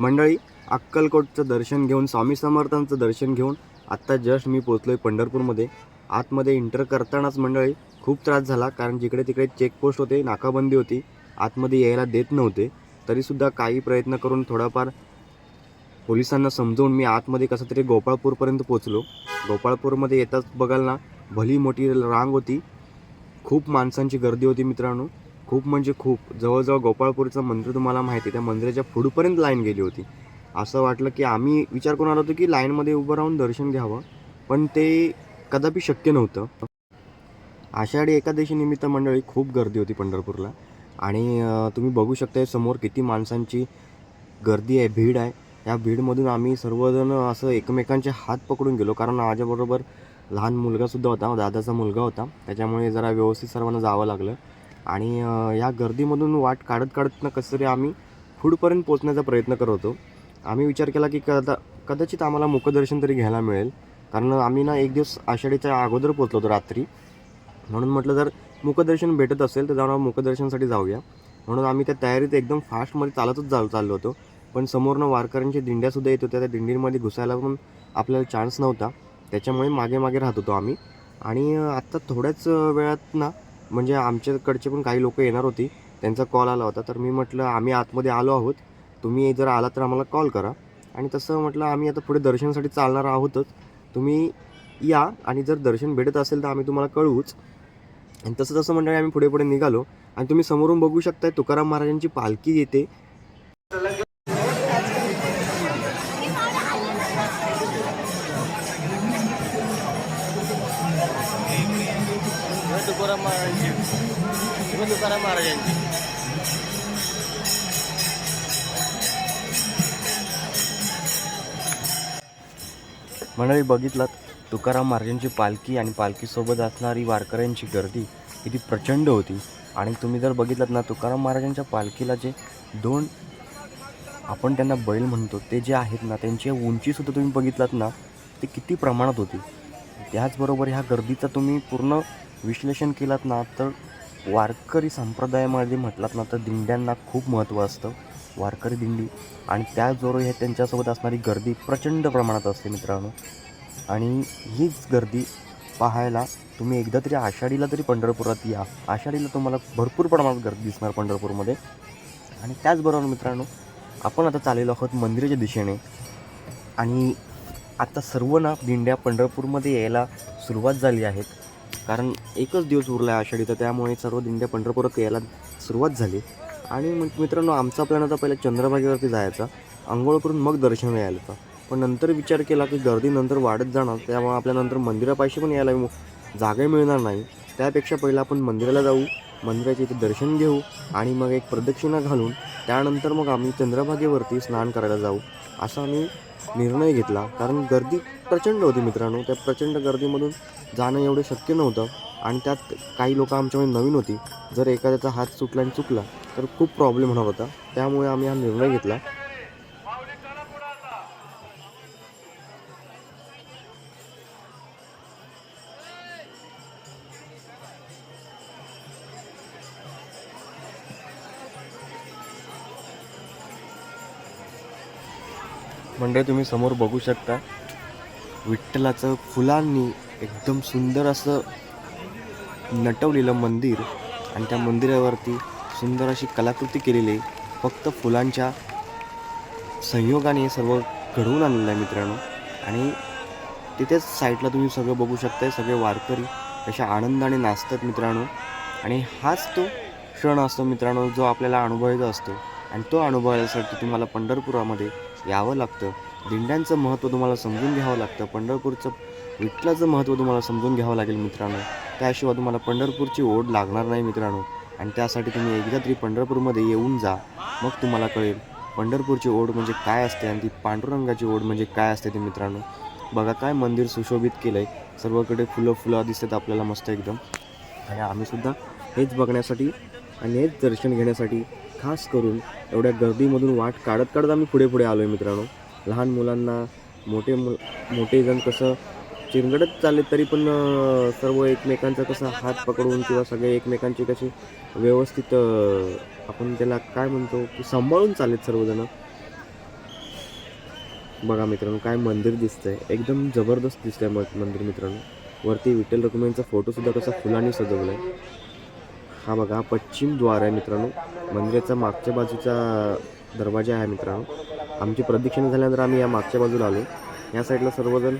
मंडळी अक्कलकोटचं दर्शन घेऊन स्वामी समर्थांचं दर्शन घेऊन आत्ता जस्ट मी पोचलो आहे पंढरपूरमध्ये. आतमध्ये इंटर करतानाच मंडळी खूप त्रास झाला कारण जिकडे तिकडे चेकपोस्ट होते नाकाबंदी होती. आतमध्ये यायला देत नव्हते. तरीसुद्धा काही प्रयत्न करून थोडाफार पोलिसांना समजवून मी आतमध्ये कसं तरी गोपाळपूरपर्यंत पोचलो गोपाळपूरमध्ये येताच बघाल ना भली मोठी रांग होती. खूप माणसांची गर्दी होती मित्रांनो. खूप म्हणजे खूप. जवळजवळ गोपाळपूरचं मंदिर तुम्हाला माहिती आहे त्या मंदिराच्या पुढपर्यंत लाईन गेली होती. असं वाटलं की आम्ही विचार करून आलो होतो की लाईनमध्ये उभं राहून दर्शन घ्यावं पण ते कदापि शक्य नव्हतं. आषाढी एकादशी निमित्त मंडळी खूप गर्दी होती पंढरपूरला. आणि तुम्ही बघू शकता समोर किती माणसांची गर्दी आहे भीड आहे. या भीडमधून आम्ही सर्वजण असं एकमेकांचे हात पकडून गेलो कारण माझ्याबरोबर लहान मुलगासुद्धा होता दादाचा मुलगा होता. त्याच्यामुळे जरा व्यवस्थित सर्वांना जावं लागलं. आणि या गर्दीमधून वाट काढत काढत ना कसं तरी आम्ही पुढपर्यंत पोचण्याचा प्रयत्न करत होतो. आम्ही विचार केला की कदा कदाचित आम्हाला मुखदर्शन तरी घ्यायला मिळेल. कारण आम्ही ना एक दिवस आषाढीच्या अगोदर पोचलो होतो रात्री. म्हणून म्हटलं जर मुखदर्शन भेटत असेल तर जाऊन मुखदर्शनसाठी जाऊया. म्हणून आम्ही त्या तयारीत एकदम फास्टमध्ये चालतच चाल चाललो होतो. पण समोरनं वारकऱ्यांच्या दिंड्यासुद्धा येत होत्या. त्या दिंडीमध्ये घुसायला पण आपल्याला चान्स नव्हता. त्याच्यामुळे मागे मागे राहत होतो आम्ही. आणि आत्ता थोड्याच वेळात ना म्हणजे आमच्याकडचे पण काही लोक येणार होती त्यांचा कॉल आला होता. तर मी म्हटलं आम्ही आतमध्ये आलो आहोत. तुम्ही जर आलात तर आम्हाला कॉल करा. आणि तसं म्हटलं आम्ही आता पुढे दर्शनासाठी चालणार आहोतच. तुम्ही या आणि जर दर्शन भेटत असेल तर आम्ही तुम्हाला कळवूच. आणि तसं तसं मंडळी आम्ही पुढे पुढे निघालो. आणि तुम्ही समोरून बघू शकताय तुकाराम महाराजांची पालखी येते. तुकाराम महाराजांची तुकाराम महाराजांची मंडळी बघितलात तुकाराम महाराजांची पालखी आणि पालखीसोबत असणारी वारकऱ्यांची गर्दी किती प्रचंड होती. आणि तुम्ही जर बघितलात ना तुकाराम महाराजांच्या पालखीला जे दोन आपण त्यांना बैल म्हणतो ते जे आहेत ना त्यांची उंचीसुद्धा तुम्ही बघितलात ना ते किती प्रमाणात होती. त्याचबरोबर ह्या गर्दीचा तुम्ही पूर्ण विश्लेषण केलात ना तर वारकरी संप्रदायामध्ये म्हटलात ना तर दिंड्यांना खूप महत्त्व असतं. वारकरी दिंडी आणि त्याचबरोबर हे त्यांच्यासोबत असणारी गर्दी प्रचंड प्रमाणात असते मित्रांनो. आणि हीच गर्दी पाहायला तुम्ही एकदा तरी आषाढीला तरी पंढरपुरात या. आषाढीला तुम्हाला भरपूर प्रमाणात गर्दी दिसणार पंढरपूरमध्ये. आणि त्याचबरोबर मित्रांनो आपण आता चाललेलो आहोत मंदिराच्या दिशेने. आणि आता सर्व ना दिंड्या पंढरपूरमध्ये यायला सुरुवात झाली आहेत. कारण एकच दिवस उरला आहे आषाढी तर त्यामुळे सर्व दिंड्या पंढरपुरात यायला सुरुवात झाली. आणि मग मित्रांनो आमचा प्लॅन होता पहिला चंद्रभागेवरती जायचा. आंघोळ करून मग दर्शन यायला होतं पण नंतर विचार केला की गर्दी नंतर वाढत जाणार त्यामुळे आपल्यानंतर मंदिरापाशी पण यायला जागा मिळणार नाही. त्यापेक्षा पहिलं आपण मंदिराला जाऊ मंदिराचे इथे दर्शन घेऊ आणि मग एक प्रदक्षिणा घालून त्यानंतर मग आम्ही चंद्रभागेवरती स्नान करायला जाऊ असा आम्ही निर्णय घेतला. कारण गर्दी प्रचंड होती मित्रांनो. त्या प्रचंड गर्दीमधून जाणं एवढं शक्य नव्हतं. आणि त्यात काही लोक आमच्यामध्ये नवीन होती. जर एखाद्याचा हात सुटला आणि चुकला तर खूप प्रॉब्लेम होणार होता. त्यामुळे आम्ही हा निर्णय घेतला. म्हणजे तुम्ही समोर बघू शकता. विठ्ठलाचं फुलांनी एकदम सुंदर असं नटवलेलं मंदिर आणि त्या मंदिरावरती सुंदर अशी कलाकृती केलेली आहे. फक्त फुलांच्या संयोगाने हे सर्व घडवून आणलेलं आहे मित्रांनो. आणि तिथेच साईडला तुम्ही सगळं बघू शकताय सगळे वारकरी अशा आनंदाने नाचतात मित्रांनो. आणि हाच तो क्षण असतो मित्रांनो जो आपल्याला अनुभवायचा असतो. आणि तो अनुभवायसाठी तुम्हाला पंढरपुरामध्ये यावं लागतं. दिंड्यांचं महत्त्व तुम्हाला समजून घ्यावं लागतं. पंढरपूरचं विठ्ठलाचं महत्त्व तुम्हाला समजून घ्यावं लागेल मित्रांनो. त्याशिवाय तुम्हाला पंढरपूरची ओढ लागणार नाही मित्रांनो. आणि त्यासाठी तुम्ही एकदा तरी पंढरपूरमध्ये येऊन जा. मग तुम्हाला कळेल पंढरपूरची ओढ म्हणजे काय असते आणि ती पांडुरंगाची ओढ म्हणजे काय असते ते मित्रांनो. बघा काय मंदिर सुशोभित केलं आहे सर्वकडे फुलं फुलं दिसतात आपल्याला मस्त एकदम. आणि आम्हीसुद्धा हेच बघण्यासाठी आणि हेच दर्शन घेण्यासाठी खास करून एवढ्या गर्दीमधून वाट काढत काढत आम्ही पुढे पुढे आलो आहे मित्रांनो. लहान मुलांना मोठे मु मोठे जण कसं चिरगडत चालले तरी पण सर्व एकमेकांचा कसा हात पकडून किंवा सगळे एकमेकांचे कसे व्यवस्थित आपण त्याला काय म्हणतो की सांभाळून चाललेत सर्वजण. बघा मित्रांनो काय मंदिर दिसतंय. एकदम जबरदस्त दिसतंय म- मंदिर मित्रांनो. वरती विठ्ठल रखुमाईंचा फोटोसुद्धा कसा फुलांनी सजवला आहे हा बघा पश्चिम द्वार आहे मित्रांनो. मंदिराचा मागच्या बाजूचा दरवाजा आहे मित्रांनो. आमची प्रदक्षिणा झाल्यानंतर आम्ही या मागच्या बाजूला आलो. या साईडला सर्वजण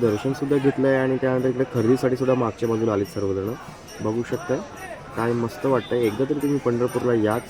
दर्शनसुद्धा घेतलं आहे आणि त्यानंतर इकडे खरेदीसाठी सुद्धा मागच्या बाजूला आलेत सर्वजण. बघू शकताय. काय मस्त वाटतंय. एकदा तरी तुम्ही पंढरपूरला याच